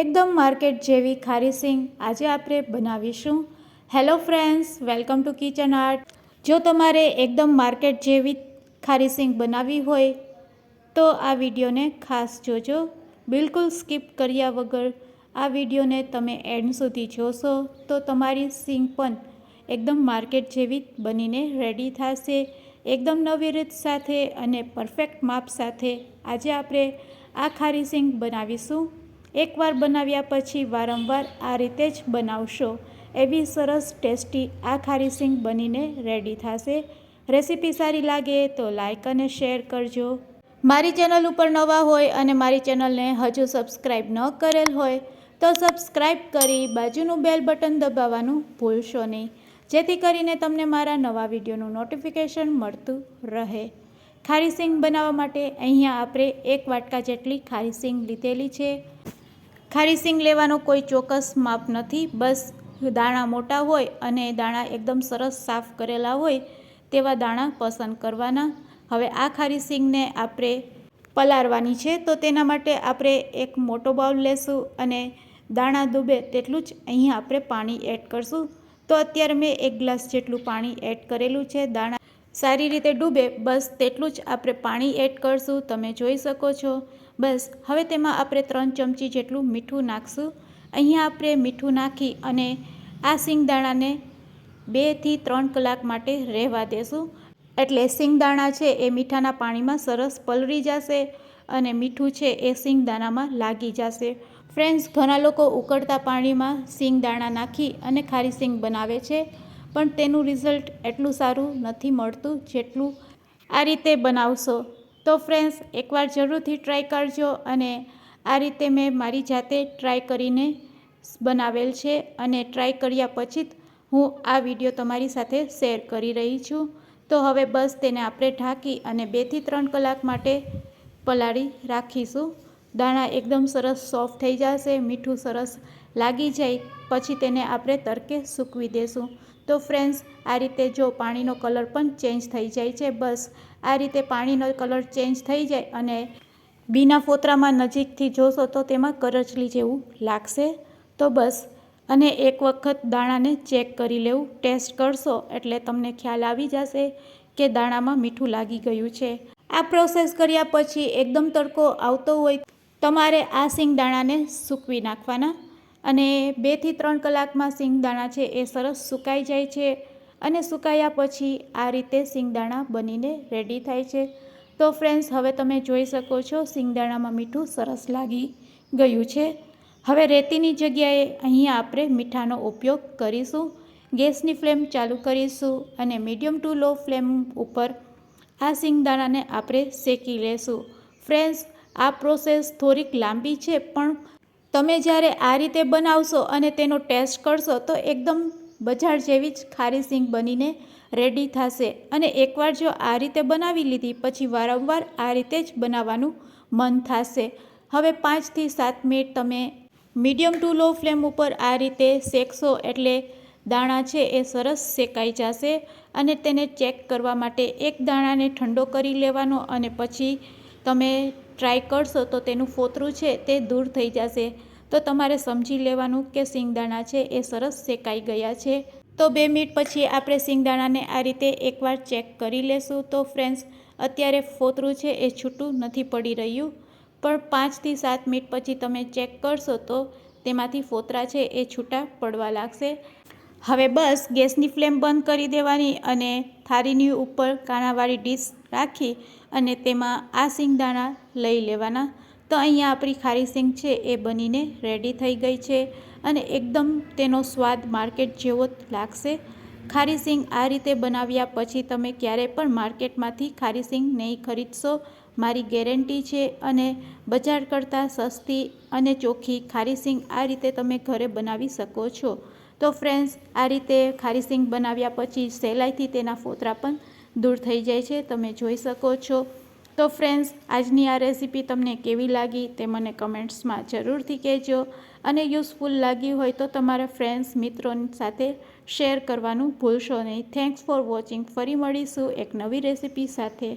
એકદમ માર્કેટ જેવી ખારી સિંગ આજે આપણે બનાવીશું. Hello friends welcome to kitchen art જો તમારે એકદમ માર્કેટ જેવી ખારી સિંગ બનાવવી હોય, તો આ વિડીયોને ખાસ જોજો. બિલકુલ સ્કીપ કર્યા વગર આ વિડીયોને તમે એન્ડ સુધી જોશો, તો તમારી સિંગ પણ એકદમ માર્કેટ જેવી બનીને રેડી થશે. એકદમ નવી રીત સાથે અને પરફેક્ટ માપ સાથે આજે આપણે આ ખારી સિંગ બનાવીશું. એકવાર બનાવ્યા પછી વારંવાર આ રીતે જ બનાવશો. એવી સરસ ટેસ્ટી આ ખારી સિંગ બનીને રેડી થશે. રેસીપી સારી લાગે તો લાઇક અને શેર કરજો. મારી ચેનલ ઉપર નવા હોય અને મારી ચેનલને હજુ સબસ્ક્રાઈબ ન કરેલ હોય, તો સબસ્ક્રાઈબ કરી બાજુનું બેલ બટન દબાવવાનું ભૂલશો નહીં. જેથી કરીને તમને મારા નવા વિડીયોનું નોટિફિકેશન મળતું રહે. ખારી સિંગ બનાવવા માટે અહીંયા આપણે એક વાટકા જેટલી ખારી સિંગ લીધેલી છે. ખારી સિંગ લેવાનો કોઈ ચોક્કસ માપ નથી. બસ દાણા મોટા હોય અને દાણા એકદમ સરસ સાફ કરેલા હોય તેવા દાણા પસંદ કરવાના. હવે આ ખારી સિંગને આપણે પલાળવાની છે તો તેના માટે આપણે એક મોટો બાઉલ લેશું અને દાણા ડૂબે તેટલું જ અહીં આપણે પાણી એડ કરશું. તો અત્યારે મેં એક ગ્લાસ જેટલું પાણી એડ કરેલું છે. દાણા સારી રીતે ડૂબે બસ તેટલું જ આપણે પાણી એડ કરશું. તમે જોઈ શકો છો. બસ, હવે તેમાં આપણે ત્રણ ચમચી જેટલું મીઠું નાખશું. અહીંયા આપણે મીઠું નાખી અને આ સિંગદાણાને બેથી ત્રણ કલાક માટે રહેવા દેશું. એટલે સિંગદાણા છે એ મીઠાના પાણીમાં સરસ પલળી જશે અને મીઠું છે એ સિંગદાણામાં લાગી જશે. ફ્રેન્ડ્સ, ઘણા લોકો ઉકળતા પાણીમાં સિંગદાણા નાખી અને ખારી સિંગ બનાવે છે, પણ તેનું રિઝલ્ટ એટલું સારું નથી મળતું જેટલું આ રીતે બનાવશો. તો ફ્રેન્ડ્સ, એકવાર જરૂરથી ટ્રાય કરજો અને આ રીતે મેં મારી જાતે ટ્રાય કરીને બનાવેલ છે અને ટ્રાય કર્યા પછી જ હું આ વીડિયો તમારી સાથે શેર કરી રહી છું. તો હવે બસ તેને આપણે ઢાંકી અને બેથી ત્રણ કલાક માટે પલાળી રાખીશું. દાણા એકદમ સરસ સોફ્ટ થઈ જશે, મીઠું સરસ લાગી જાય, પછી તેને આપણે તડકે સૂકવી દેશું. તો ફ્રેન્ડ્સ, આ રીતે જો પાણીનો કલર પણ ચેન્જ થઈ જાય છે, બસ. આ રીતે પાણીનો કલર ચેન્જ થઈ જાય અને બીના ફોતરામાં નજીકથી જોશો તો તેમાં કરચલી જેવું લાગશે. તો બસ, અને એક વખત દાણાને ચેક કરી લેવું, ટેસ્ટ કરશો, એટલે તમને ખ્યાલ આવી જશે કે દાણામાં મીઠું લાગી ગયું છે. આ પ્રોસેસ કર્યા પછી એકદમ તડકો આવતો હોય, તમારે આ સિંગ દાણાને સૂકવી નાખવાના. અને બેથી ત્રણ કલાકમાં સિંગદાણા છે એ સરસ સુકાઈ જાય છે અને સુકાયા પછી આ રીતે સિંગદાણા બનીને રેડી થાય છે. તો ફ્રેન્ડ્સ હવે તમે જોઈ શકો છો સિંગદાણામાં મીઠું સરસ લાગી ગયું છે. હવે રેતીની જગ્યાએ અહીંયા આપણે મીઠાનો ઉપયોગ કરીશું. ગેસની ફ્લેમ ચાલુ કરીશું અને મીડિયમ ટુ લો ફ્લેમ ઉપર આ સિંગદાણાને આપણે શેકી લેશું. ફ્રેન્ડ્સ આ પ્રોસેસ થોડીક લાંબી છે પણ તમે જ્યારે આ રીતે બનાવશો અને તેનો ટેસ્ટ કરશો તો એકદમ બજાર જેવી જ ખારી સિંગ બનીને રેડી થશે. અને એકવાર જો આ રીતે બનાવી લીધી, પછી વારંવાર આ રીતે જ બનાવવાનું મન થશે. હવે પાંચથી સાત મિનિટ તમે મીડિયમ ટુ લો ફ્લેમ ઉપર આ રીતે શેકશો એટલે દાણા છે એ સરસ શેકાઈ જશે અને તેને ચેક કરવા માટે એક દાણાને ઠંડો કરી લેવાનો અને પછી તમે ટ્રાય કરશો તો તેનું ફોતરું છે તે દૂર થઈ જશે. તો તમારે સમજી લેવાનું કે સિંગદાણા છે એ સરસ શેકાઈ ગયા છે. તો બે મિનિટ પછી આપણે સિંગદાણાને આ રીતે એકવાર ચેક કરી લેશું. તો ફ્રેન્ડ્સ, અત્યારે ફોતરું છે એ છૂટું નથી પડી રહ્યું. પણ પાંચથી સાત મિનિટ પછી તમે ચેક કરશો તો તેમાંથી ફોતરા છે એ છૂટા પડવા લાગશે. હવે બસ ગેસની ફ્લેમ બંધ કરી દેવાની અને થાળીની ઉપર કાણાવાળી ડીશ રાખી અને તેમાં આ સિંગદાણા લઈ લેવાના. તો અહીંયા આપણી ખારી સિંગ છે, એ બનીને રેડી થઈ ગઈ છે અને એકદમ તેનો સ્વાદ માર્કેટ જેવો લાગશે. ખારી સિંગ આ રીતે બનાવ્યા પછી તમે ક્યારેય પણ માર્કેટમાંથી ખારી સિંગ નહીં ખરીદશો. મારી ગેરંટી છે અને બજાર કરતાં સસ્તી અને ચોખ્ખી ખારી સિંગ આ રીતે તમે ઘરે બનાવી શકો છો. તો ફ્રેન્ડ્સ આ રીતે ખારી સિંગ બનાવ્યા પછી સહેલાઈથી તેના ફોતરા પણ દૂર થઈ જાય છે. તમે જોઈ શકો છો. તો ફ્રેન્ડ્સ આજની આ રેસીપી તમને કેવી લાગી તે મને કમેન્ટ્સમાં જરૂરથી કહેજો. અને યુઝફુલ લાગી હોય તો તમારા ફ્રેન્ડ્સ મિત્રોની સાથે શેર કરવાનું ભૂલશો નહીં. થેન્ક્સ ફોર વોચિંગ ફરી મળીશું એક નવી રેસીપી સાથે.